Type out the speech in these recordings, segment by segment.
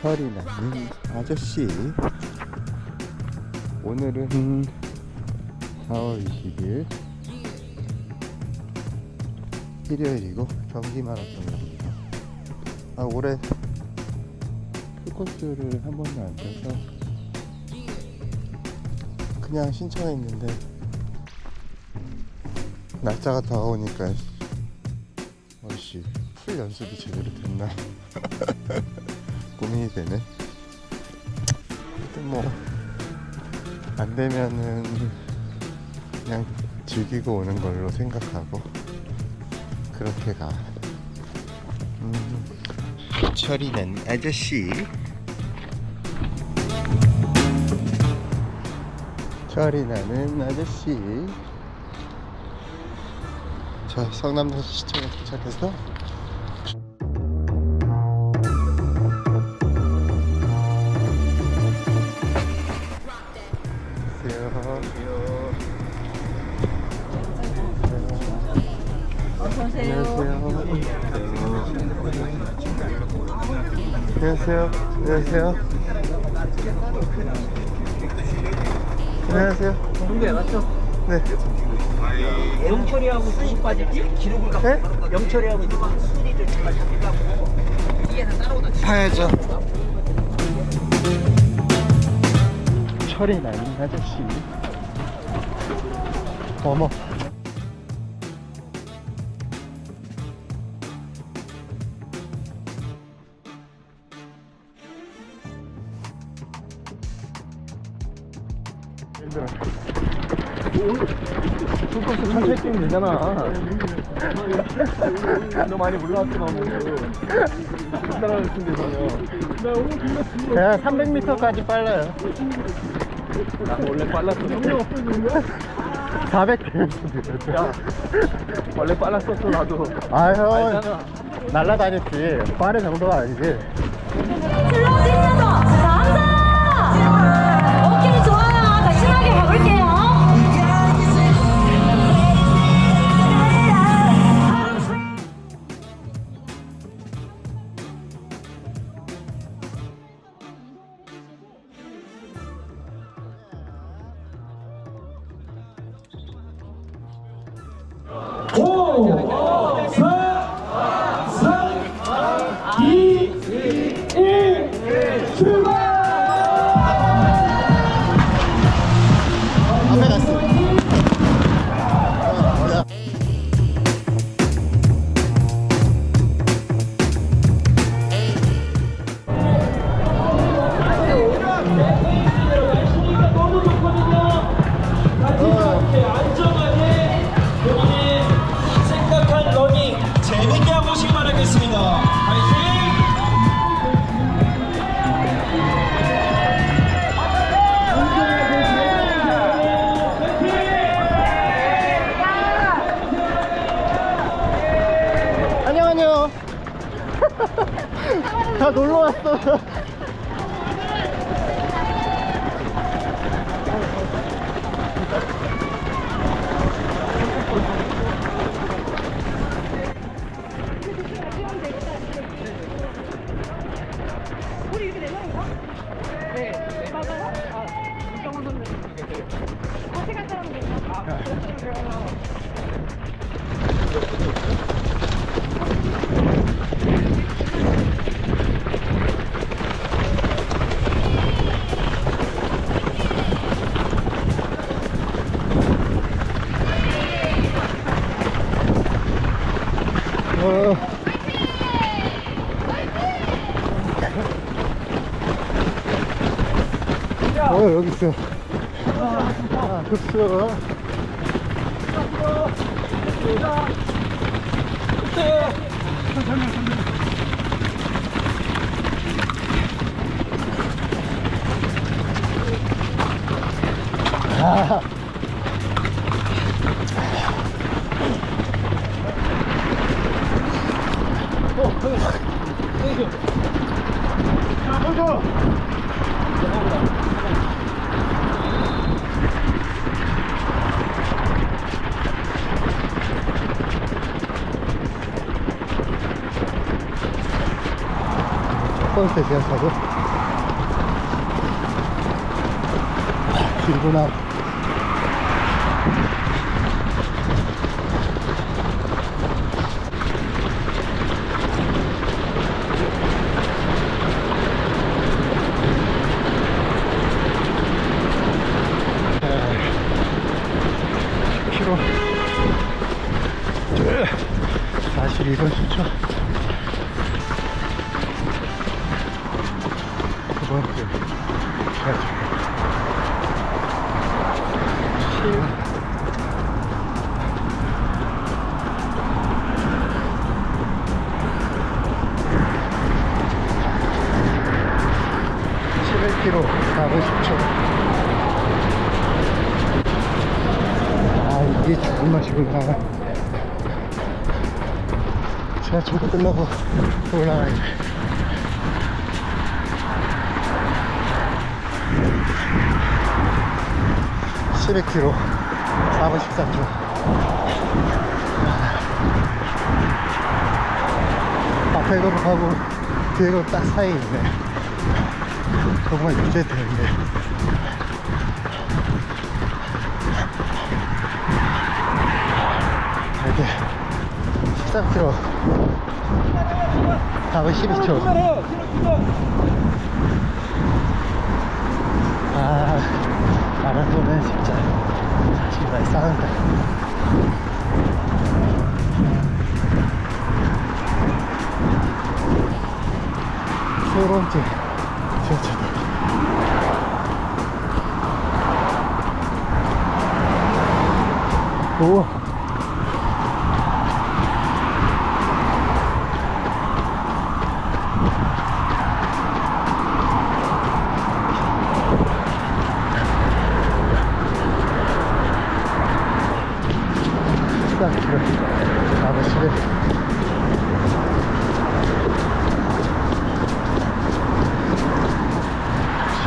철이 나는 아저씨. 오늘은 4월 20일 일요일이고 경기 마라톤입니다. 아 올해 풀코스를 한 번도 안 떠서 그냥 신청했는데 날짜가 다가오니까 어씨 풀 연습이 제대로 됐나 고민이 되네. 하여튼 뭐, 안 되면은 그냥 즐기고 오는 걸로 생각하고, 그렇게 가. 음, 철이 난 아저씨. 철이 나는 아저씨. 자, 성남도 시청에 도착해서 안녕하세요. 안녕하세요. 안녕하세요. 동네 맞죠? 네. 영철이하고 수시 빠질지 기록을 갖고 네? 영철이하고 누가 순위를 제가 잡으려고 뒤에는 따라오다 파야죠. 철이 나는 아저씨. 어머. 되잖아 너 많이 올라왔구나 오늘 따라갈 텐데 나 오늘 그냥 300m까지 빨라요. 나 원래 빨랐었는데 400. 야 원래 빨랐었어 나도 아유, 알잖아 날라다녔지. 빠른 정도가 아니지. 어. 어, 여기 있어. 아, 흡수. 아. 번째 지하차도 길구나 (11km) 410초 아 이게 죽은 맛이구나. 지하철도 끝나고 올라가야 돼. (11km) 4분 13초. 앞에 걸어가고 뒤에 걸딱 사이에 있네 정말 유재되는데 이렇게 13km 4분 12초 아 마라톤은 진짜 자신이 많이 싸운다. 세 번째 지하철 우와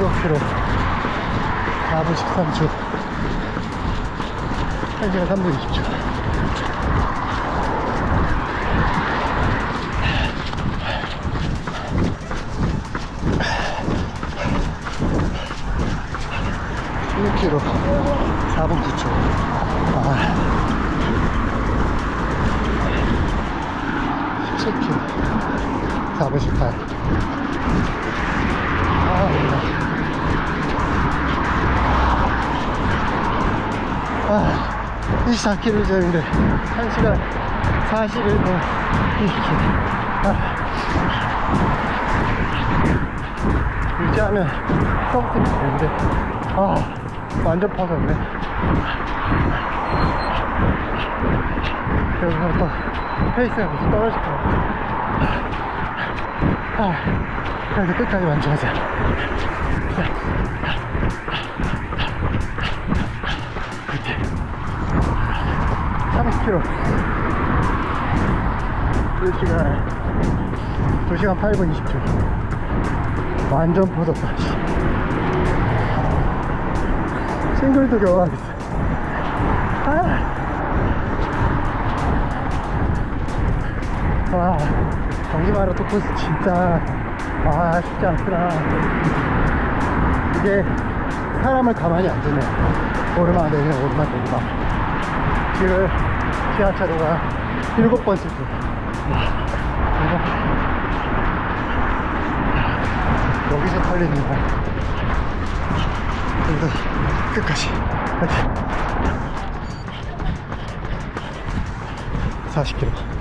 15km 4분 13초 1시간 3분 20초. 킬로 4분 9초. 아. 17킬로 4분 18 24km 전인데 1시간 41분 20km. 아. 유지하면 서브팀이 되는데, 아, 완전 퍼졌네. 여기서 또 페이스가 계속 떨어질 것 같아. 아, 그래도 끝까지 완주하자. 30km. 2시간, 2시간 8분 20초. 완전. 씨. 싱글도 겨우 하겠어. 아. 와, 경기 마라톤 코스 진짜, 아, 쉽지 않구나. 이게 사람을 가만히 안 두네. 오르막 내리막, 오르막 내리막. 지금 지하철로가 일곱 번째 tur. 이거 여기서 털리는 거야. 그래도 끝까지. 파이팅. 40km.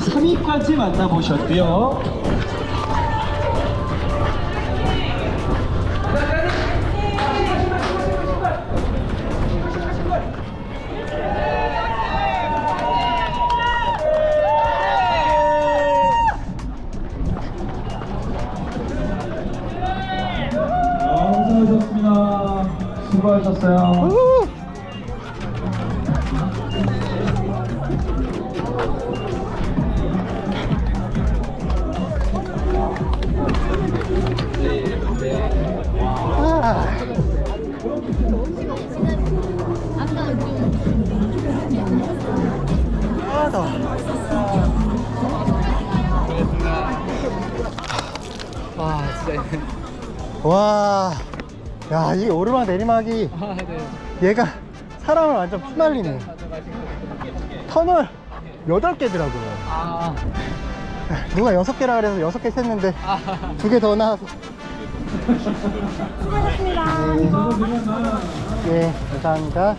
3위까지 만나보셨고요. 수고하셨습니다. 수고하셨어요. 와 진짜 와, 야, 이 오르막 내리막이 아 네 얘가 사람을 완전 피말리네. 맞아 맛있겠다 터널 8개더라고요. 아 누가 6개라 그래서 6개 셌는데 아. 두개 더 나와서. 네, 감사합니다.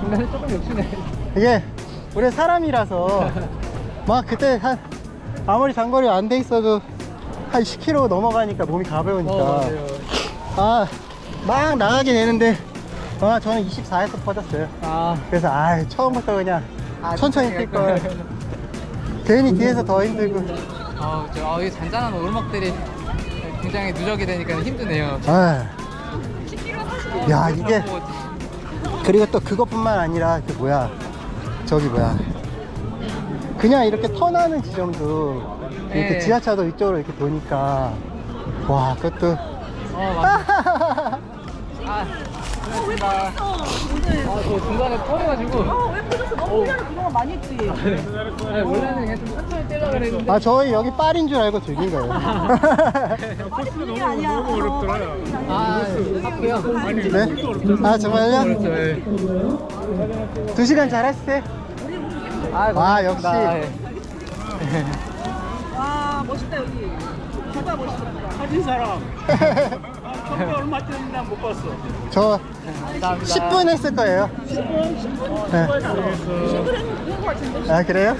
중간에 조금 욕심내 이게 우리 사람이라서 막 그때 한 아무리 장거리 안 돼 있어도 한 10km 넘어가니까 몸이 가벼우니까. 어 맞아요. 아 막 나가게 되는데 아 저는 24에서 퍼졌어요 아 그래서 아 처음부터 그냥 아, 천천히 천천히 뛸갈걸 걸. 괜히 뒤에서 더 힘들고 아, 저, 아, 이 잔잔한 오르막들이 굉장히 누적이 되니까 힘드네요. 아. 야 이게 뭐, 그리고 또 그것뿐만 아니라 그 뭐야 저기 뭐야 그냥 이렇게 턴하는 지점도 이렇게 네. 지하차도 이쪽으로 이렇게 도니까 와 그것도 어, 맞 아. 아, 고맙습니다. 아, 저 중간에 터져가지고. 어, 왜 그래서 너무 훈련을 그동안 많이 했지? 아니, 원래는 그냥 좀 천천히 뛰려고 그랬는데. 아 저희 여기 파리인 줄 알고 즐긴 거예요 많이 부는 게 아니야. 너무 어렵더라고요. 아, 하고요. 네? 아 정말요? 그렇죠. 예. 두 시간 잘했어요? 아, 아, 역시. 예. 와, 멋있다, 여기. 진짜 멋있다. 사진 사람 선배 얼마 뛰는지 난못 봤어 저 감사합니다. 10분 했을 거예요 10분? 네. 그런 거 같은데. 아 그래요?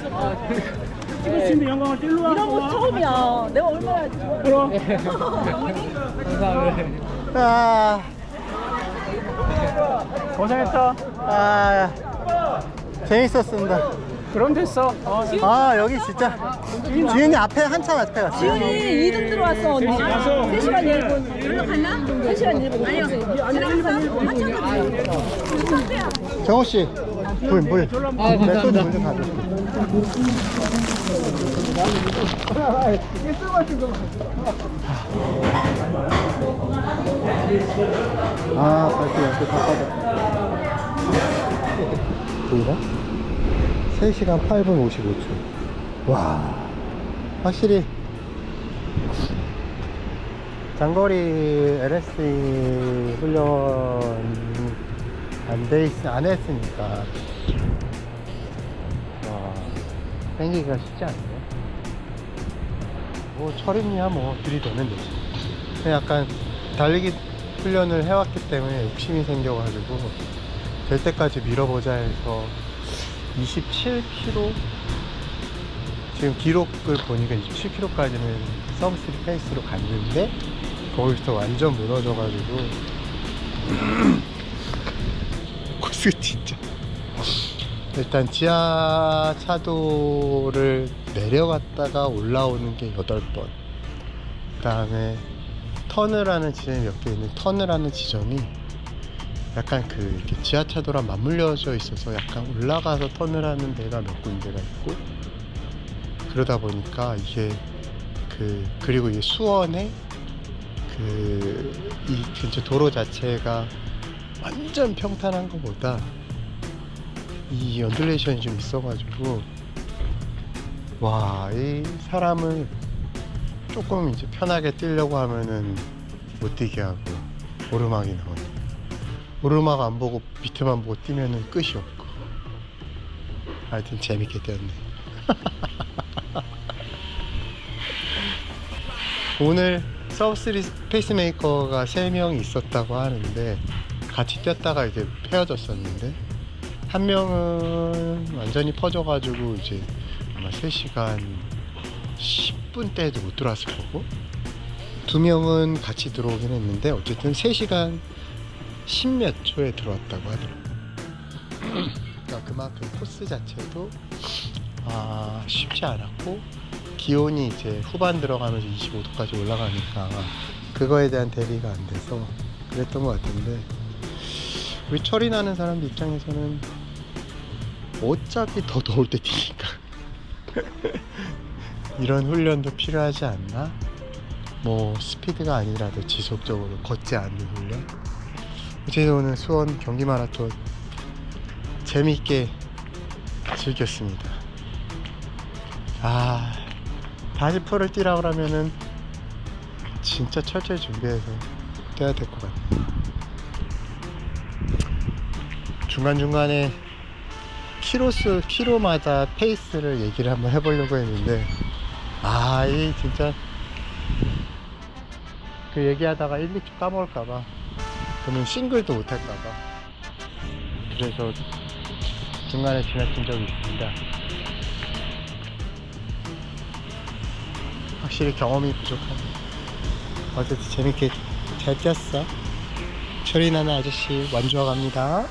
찍었으면 영광을 뛸로 이런 거 처음이야. 내가 얼마나 그럼 감사합니다. 아, 고생했다 아 재밌었습니다 그럼 됐어 어, 아 여기 진짜 지은이 앞에 한참 앞에 갔어요 지훈이 2등 들어왔어, 언니. 3시간 1분. 올라갔나? 3시간 1분. 아니요. 지나갔어? 정호 씨 물물 아, 맥주 감사합니다. 물좀 가져 아 벌써 연습 다 빠졌다 보이나? 3시간 8분 55초. 와 확실히 장거리 LSE 훈련 안돼 있, 안 했으니까. 와 땡기기가 쉽지 않네요 뭐 철임이야 뭐 들이대면 되지 약간 달리기 훈련을 해왔기 때문에 욕심이 생겨가지고 될 때까지 밀어보자 해서 27km 지금 기록을 보니까 27km까지는 서브3 페이스로 갔는데 거기서 완전 무너져가지고. 코스 진짜. 일단 지하 차도를 내려갔다가 올라오는 게 8번. 그 다음에 턴을 하는 지점이 몇 개 있는 턴을 하는 지점이 약간 그 지하차도랑 맞물려져 있어서 약간 올라가서 턴을 하는 데가 몇 군데가 있고 그러다 보니까 이게 그 그리고 이게 수원에 그 이 근처 도로 자체가 완전 평탄한 것보다 이 언듈레이션이 좀 있어가지고 와 이 사람을 조금 이제 편하게 뛰려고 하면은 못 뛰게 하고 오르막이 나오니 오르막 안 보고 밑에만 보고 뛰면은 끝이 없고. 하여튼 재밌게 뛰었네. 오늘 서브3 페이스메이커가 3명이 있었다고 하는데 같이 뛰었다가 이제 헤어졌었는데 한 명은 완전히 퍼져가지고 이제 아마 3시간 10분대에도 못 들어왔을 거고 두 명은 같이 들어오긴 했는데 어쨌든 3시간 10몇 초에 들어왔다고 하더라고요. 그러니까 그만큼 코스 자체도 아, 쉽지 않았고 기온이 이제 후반 들어가면서 25도까지 올라가니까 그거에 대한 대비가 안 돼서 그랬던 것 같은데 우리 철이 나는 사람들 입장에서는 어차피 더 더울 때 뛰니까 이런 훈련도 필요하지 않나? 뭐 스피드가 아니라도 지속적으로 걷지 않는 훈련 어쨌든 오늘 수원 경기 마라톤 재미있게 즐겼습니다. 아 다시 풀을 뛰라 그러면은 진짜 철저히 준비해서 뛰어야 될 것 같네 중간중간에 키로수 키로마다 페이스를 얘기를 한번 해보려고 했는데 아 이 진짜 그 얘기하다가 1, 2초 까먹을까봐 그러면 싱글도 못할까봐. 그래서 중간에 지나친 적이 있습니다. 확실히 경험이 부족하네. 어쨌든 재밌게 잘 뛰었어. 철이 나는 아저씨 완주하 갑니다